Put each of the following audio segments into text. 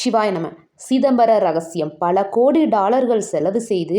சிவாய நம. சிதம்பர ரகசியம். பல கோடி டாலர்கள் செலவு செய்து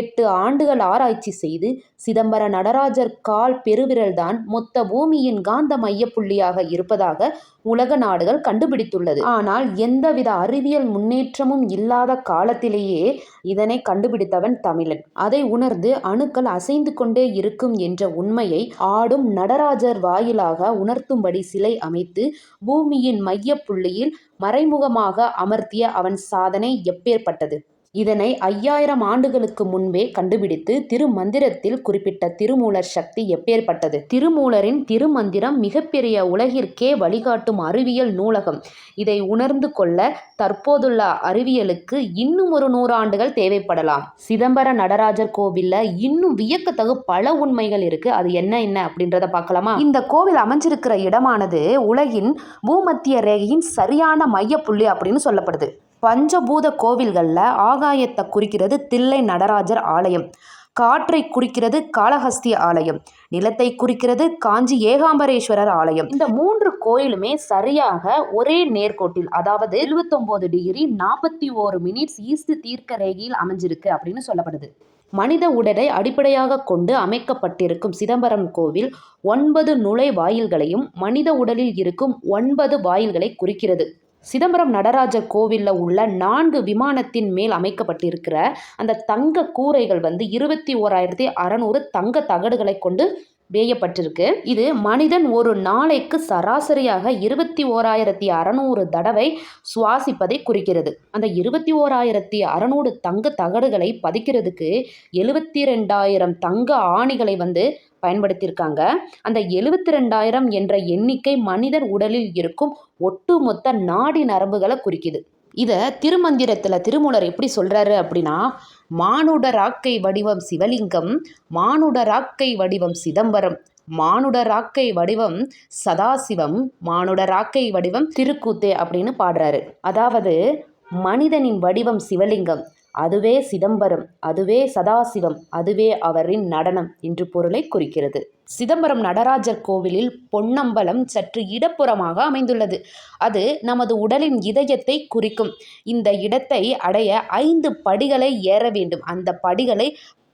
எட்டு ஆண்டுகள் ஆராய்ச்சி செய்து சிதம்பர நடராஜர் கால் பெருவிரல்தான் மொத்த பூமியின் காந்த மையப்புள்ளியாக இருப்பதாக உலக நாடுகள் கண்டுபிடித்துள்ளது. ஆனால் எந்தவித அறிவியல் முன்னேற்றமும் இல்லாத காலத்திலேயே இதனை கண்டுபிடித்தவன் தமிழன். அதை உணர்ந்து அணுக்கள் அசைந்து கொண்டே இருக்கும் என்ற உண்மையை ஆடும் நடராஜர் வாயிலாக உணர்த்தும்படி சிலை அமைத்து பூமியின் மையப்புள்ளியில் மறைமுகமாக அமர்த்திய அவன் சாதனை எப்பேற்பட்டது? இதனை ஐயாயிரம் ஆண்டுகளுக்கு முன்பே கண்டுபிடித்து திருமந்திரத்தில் குறிப்பிட்ட திருமூலர் சக்தி எப்பேற்பட்டது? திருமூலரின் திருமந்திரம் மிகப்பெரிய உலகிற்கே வழிகாட்டும் அறிவியல் நூலகம். இதை உணர்ந்து கொள்ள தற்போதுள்ள அறிவியலுக்கு இன்னும் ஒரு நூறாண்டுகள் தேவைப்படலாம். சிதம்பர நடராஜர் கோவில்ல இன்னும் வியக்கத்தகு பல உண்மைகள் இருக்கு. அது என்ன என்ன அப்படின்றத பார்க்கலாமா? இந்த கோவில் அமைஞ்சிருக்கிற இடமானது உலகின் பூமத்திய ரேகையின் சரியான மையப்புள்ளி அப்படின்னு சொல்லப்படுது. பஞ்சபூத கோவில்களில் ஆகாயத்தை குறிக்கிறது தில்லை நடராஜர் ஆலயம். காற்றை குறிக்கிறது காளஹஸ்தி ஆலயம். நிலத்தை குறிக்கிறது காஞ்சி ஏகாம்பரேஸ்வரர் ஆலயம். இந்த மூன்று கோயிலுமே சரியாக ஒரே நேர்கோட்டில் அதாவது எழுபத்தொம்போது டிகிரி நாற்பத்தி ஓரு மினிட்ஸ் ஈஸ்ட் தீர்க்க ரேகையில் அமைஞ்சிருக்கு அப்படின்னு சொல்லப்படுது. மனித உடலை அடிப்படையாக கொண்டு அமைக்கப்பட்டிருக்கும் சிதம்பரம் கோவில் ஒன்பது நுழைவாயில்களையும் மனித உடலில் இருக்கும் ஒன்பது வாயில்களை குறிக்கிறது. சிதம்பரம் நடராஜர் கோவிலில் உள்ள நான்கு விமானத்தின் மேல் அமைக்கப்பட்டிருக்கிற அந்த தங்க கூரைகள் வந்து இருபத்தி ஓராயிரத்தி அறநூறு தங்க தகடுகளை கொண்டு வேயப்பட்டிருக்கு இது மனிதன் ஒரு நாளைக்கு சராசரியாக இருபத்தி ஓராயிரத்தி அறநூறு தடவை சுவாசிப்பதை குறிக்கிறது. அந்த இருபத்தி ஓராயிரத்தி அறநூறு தங்க தகடுகளை பதிக்கிறதுக்கு எழுபத்தி ரெண்டாயிரம் தங்க ஆணிகளை வந்து பயன்படுத்தியிருக்காங்க. அந்த எழுபத்தி ரெண்டாயிரம் என்ற எண்ணிக்கை மனிதன் உடலில் இருக்கும் ஒட்டுமொத்த நாடி நரம்புகளை குறிக்குது. இதை திருமந்திரத்தில் திருமூலர் எப்படி சொல்கிறாரு அப்படின்னா மானுட ராக்கை வடிவம் சிவலிங்கம் மானுட ராக்கை வடிவம் சிதம்பரம் மானுட ராக்கை வடிவம் சதாசிவம் மானுட ராக்கை வடிவம் திருக்கூத்தே அப்படின்னு பாடுறாரு. அதாவது மனிதனின் வடிவம் சிவலிங்கம் அதுவே சிதம்பரம் அதுவே சதாசிவம் அதுவே அவரின் நடனம் என்று பொருளை குறிக்கிறது. சிதம்பரம் நடராஜர் கோவிலில் பொன்னம்பலம் சற்று இடப்புறமாக அமைந்துள்ளது. அது நமது உடலின் இதயத்தை குறிக்கும். இந்த இடத்தை அடைய ஐந்து படிகளை ஏற வேண்டும். அந்த படிகளை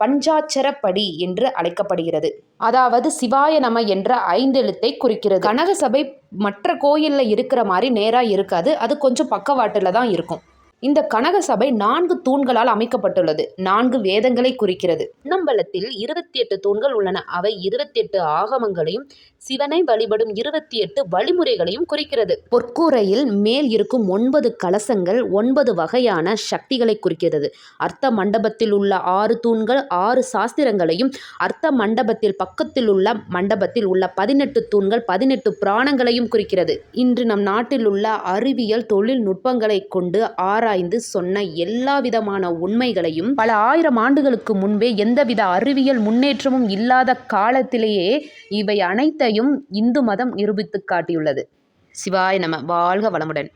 பஞ்சாட்சர படி என்று அழைக்கப்படுகிறது. அதாவது சிவாய நம என்ற ஐந்தெழுத்தை குறிக்கிறது. கனகசபை மற்ற கோயிலில் இருக்கிற மாதிரி நேராக இருக்காது. அது கொஞ்சம் பக்கவாட்டில் தான் இருக்கும். இந்த கனக சபை நான்கு தூண்களால் அமைக்கப்பட்டுள்ளது. நான்கு வேதங்களை குறிக்கிறது. நம்பலத்தில் இருபத்தி எட்டு தூண்கள் உள்ளன. அவை இருபத்தி எட்டு ஆகமங்களையும் சிவனை வழிபடும் இருபத்தி எட்டு வழிமுறைகளையும் குறிக்கிறது. பொற்கூரையில் மேல் இருக்கும் ஒன்பது கலசங்கள் ஒன்பது வகையான சக்திகளை குறிக்கிறது. அர்த்த மண்டபத்தில் உள்ள ஆறு தூண்கள் ஆறு சாஸ்திரங்களையும் அர்த்த மண்டபத்தில் பக்கத்தில் உள்ள மண்டபத்தில் உள்ள பதினெட்டு தூண்கள் பதினெட்டு புராணங்களையும் குறிக்கிறது. இன்று நம் நாட்டில் உள்ள அறிவியல் தொழில்நுட்பங்களை கொண்டு ஆற ஆராய்ந்து சொன்ன எல்லா விதமான உண்மைகளையும் பல ஆயிரம் ஆண்டுகளுக்கு முன்பே எந்தவித அறிவியல் முன்னேற்றமும் இல்லாத காலத்திலேயே இவை அனைத்தையும் இந்து மதம் நிரூபித்து காட்டியுள்ளது. சிவாய நம வாழ்க வளமுடன்.